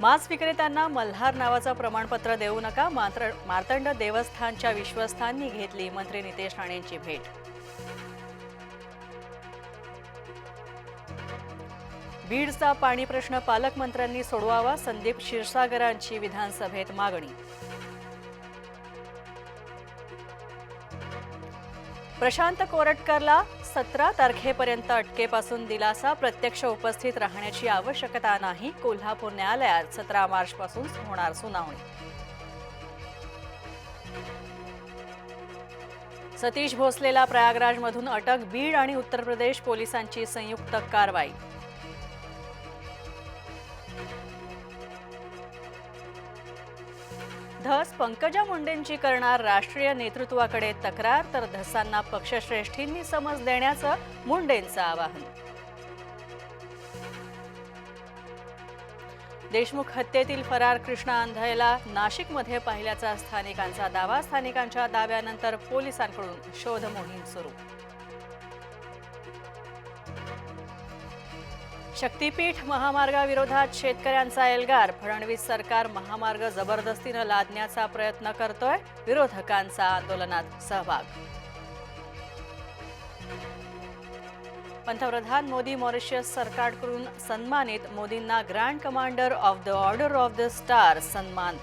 मांस विक्रेत्यांना मल्हार नावाचं प्रमाणपत्र देऊ नका मात्र मार्तंड देवस्थानच्या विश्वस्थांनी घेतली मंत्री नितेश राणेंची भेट. बीडचा पाणी प्रश्न पालकमंत्र्यांनी सोडवावा संदीप क्षीरसागरांची विधानसभेत मागणी. प्रशांत कोरटकरला सतरा तारखेपर्यंत अटकेपासून दिलासा प्रत्यक्ष उपस्थित राहण्याची आवश्यकता नाही. कोल्हापूर न्यायालयात सतरा मार्चपासून होणार सुनावणी. सतीश भोसलेला प्रयागराजमधून अटक बीड आणि उत्तर प्रदेश पोलिसांची संयुक्त कारवाई. धस पंकजा मुंडेंची करणार राष्ट्रीय नेतृत्वाकडे तक्रार तर धसांना पक्षश्रेष्ठींनी समज देण्याचं मुंडेंचं आवाहन. देशमुख हत्येतील फरार कृष्णा अंधायला नाशिकमध्ये पाहिल्याचा स्थानिकांचा दावा. स्थानिकांच्या दाव्यानंतर पोलिसांकडून शोध मोहीम सुरू. शक्तीपीठ महामार्गाविरोधात शेतकऱ्यांचा एल्गार. फडणवीस सरकार महामार्ग जबरदस्तीनं लादण्याचा प्रयत्न करतोय विरोधकांचा आंदोलनात सहभाग. पंतप्रधान मोदी मॉरिशस सरकारकडून सन्मानित मोदींना grand commander of the order of the star सन्मान.